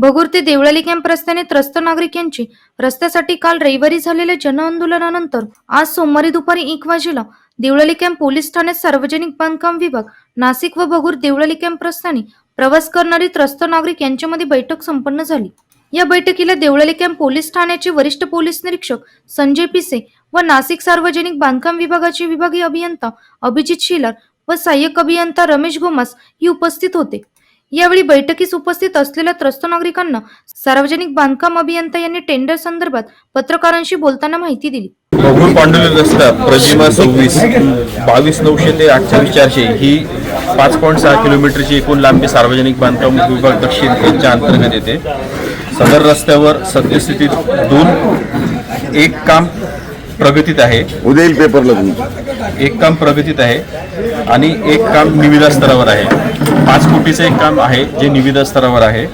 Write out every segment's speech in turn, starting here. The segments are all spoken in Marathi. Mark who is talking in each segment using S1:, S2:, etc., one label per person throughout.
S1: भगूर ते देवळाली कॅम्प रस्त्याने त्रस्त नागरिक यांची रस्त्यासाठी काल रविवारी झालेल्या जनआंदोलनानंतर आज सोमवारी दुपारी एक वाजेला देवळाली कॅम्प पोलीस ठाण्यात सार्वजनिक बांधकाम विभाग नाशिक व भगूर देवळाली कॅम्प रस्त्याने प्रवास करणारी त्रस्त नागरिक यांच्यामध्ये बैठक संपन्न झाली. या बैठकीला देवळाली कॅम्प पोलीस ठाण्याचे वरिष्ठ पोलीस निरीक्षक संजय पिसे व नाशिक सार्वजनिक बांधकाम विभागाचे विभागीय अभियंता अभिजित शिलार व सहाय्यक अभियंता रमेश गोमास ही उपस्थित होते. यावेळी बैठकीस उपस्थित असलेल्या त्रस्त नागरिकांना सार्वजनिक बांधकाम अभियंता यांनी टेंडर संदर्भात पत्रकारांशी बोलताना माहिती दिली.
S2: बघून पांडुली रस्ता प्रजिमा सव्वीस. बावीस नऊशे ते अठ्ठावीस चारशे ही पाच पॉईंट सहा किलोमीटरची एकूण लांबी सार्वजनिक बांधकाम विभाग दक्षिण यांच्या अंतर्गत येते. सदर रस्त्यावर सद्यस्थितीत दोन एक काम प्रगतीत आहे.
S3: उद्या येईल पेपरला तुमचं
S2: एक काम प्रगतीत आहे आणि एक काम निविदा स्तरावर आहे. पाच कोटीचं एक काम आहे जे निविदा स्तरावर आहे.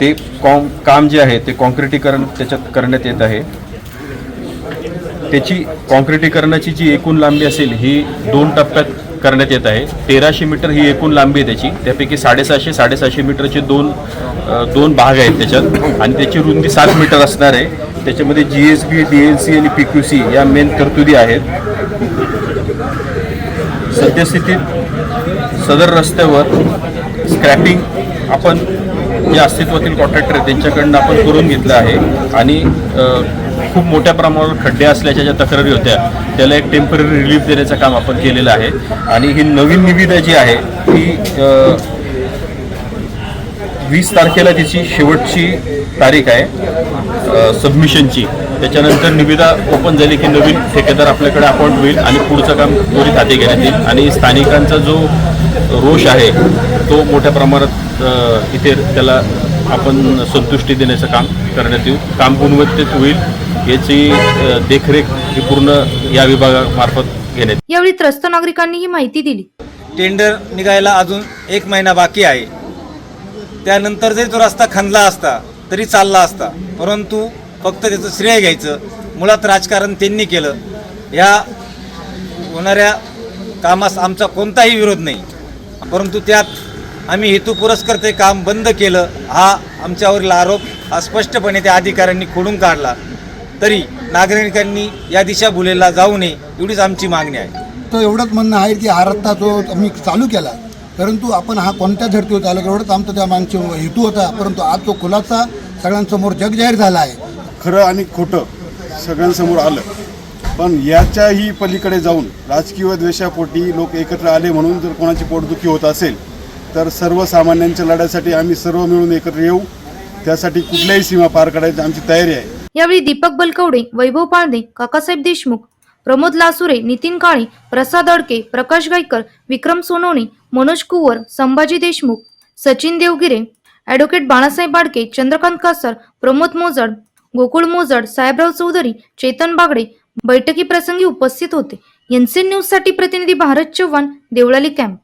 S2: ते कॉम काम जे आहे ते कॉन्क्रिटीकरण त्याच्यात करण्यात येत आहे. त्याची कॉन्क्रिटीकरणाची जी एकूण लांबी असेल ही दोन टप्प्यात करण्यात येत आहे. तेराशे मीटर ही एकूण लांबी आहे त्याची. त्यापैकी साडेसहाशे साडेसहाशे मीटरचे दोन दोन भाग आहेत त्याच्यात. आणि त्याची रुंदी सात मीटर असणार आहे. त्याच्यामध्ये G S B D L C आणि पी क्यू सी या मेन तरतुदी आहेत. सद्यस्थितीत सदर रस्त्यावर स्क्रॅपिंग आपण जे अस्तित्वातील कॉन्ट्रॅक्टर आहेत त्यांच्याकडनं आपण करून घेतलं आहे. आणि खूप मोठ्या प्रमाणावर खड्डे असल्याच्या ज्या तक्रारी होत्या त्याला एक टेंपररी रिलीफ देण्याचं काम आपण केलेलं आहे. आणि ही नवीन निविदा जी आहे ती वीस तारखेला तिची शेवटची तारीख आहे सबमिशनची त्याच्यानंतर निविदा ओपन झाली की नवीन ठेकेदार आपल्याकडे अपॉइंट होईल आणि पुढचं काम त्वरित हाती घेण्यात येईल. आणि स्थानिकांचा जो रोष आहे तो मोठ्या प्रमाणात इथे त्याला आपण संतुष्टी देण्याचं काम करण्यात येईल. काम गुणवत्तेत होईल याची देखरेख ही पूर्ण या विभागामार्फत घेण्यात येईल.
S1: यावेळी त्रस्त नागरिकांनी ही माहिती दिली.
S4: टेंडर निघायला अजून एक महिना बाकी आहे. त्यानंतर जरी तो रस्ता खणला असता तरी चालला असता परंतु फक्त त्याचं श्रेय घ्यायचं. मुळात राजकारण त्यांनी केलं. या होणाऱ्या कामास आमचा कोणताही विरोध नाही. परंतु त्यात आम्ही हेतुपुरस्कर ते काम बंद केलं हा आमच्यावरील आरोप हा स्पष्टपणे त्या अधिकाऱ्यांनी खोडून काढला. तरी नागरिकांनी या दिशा भुलेला जाऊ नये एवढीच आमची मागणी आहे.
S5: तो एवढंच म्हणणं आहे की हा रस्ता जो आम्ही चालू केला परंतु आपण हा कोणत्या धर्तीवर चालू एवढंच आमचा त्या मागचे हेतू होता. परंतु आज तो खुलासा सगळ्यांसमोर जग जाहीर झाला आहे.
S6: खरं आणि खोटं सगळ्यांसमोर आलं. पण याच्याही पलीकडे जाऊन राजकीय द्वेषापोटी लोक एकत्र आले म्हणून जर कोणाची पोटदुखी होत असेल तर सर्वसामान्यांच्या लढ्यासाठी आम्ही सर्व मिळून एकत्र येऊ. त्यासाठी कुठल्याही सीमा पार काढायची आमची तयारी आहे.
S1: यावेळी दीपक बलकवडे वैभव पाळदे काकासाहेब देशमुख प्रमोद लासुरे नितीन काळे प्रसाद अडके प्रकाश गायकर विक्रम सोनवणे मनोज कुवर संभाजी देशमुख सचिन देवगिरे ॲडव्होकेट बाळासाहेब बाडके चंद्रकांत कासर प्रमोद मोजड गोकुळ मोजड साहेबराव चौधरी चेतन बागडे बैठकी प्रसंगी उपस्थित होते. एनसीएन न्यूजसाठी प्रतिनिधी भारत चव्हाण देवळाली कॅम्प.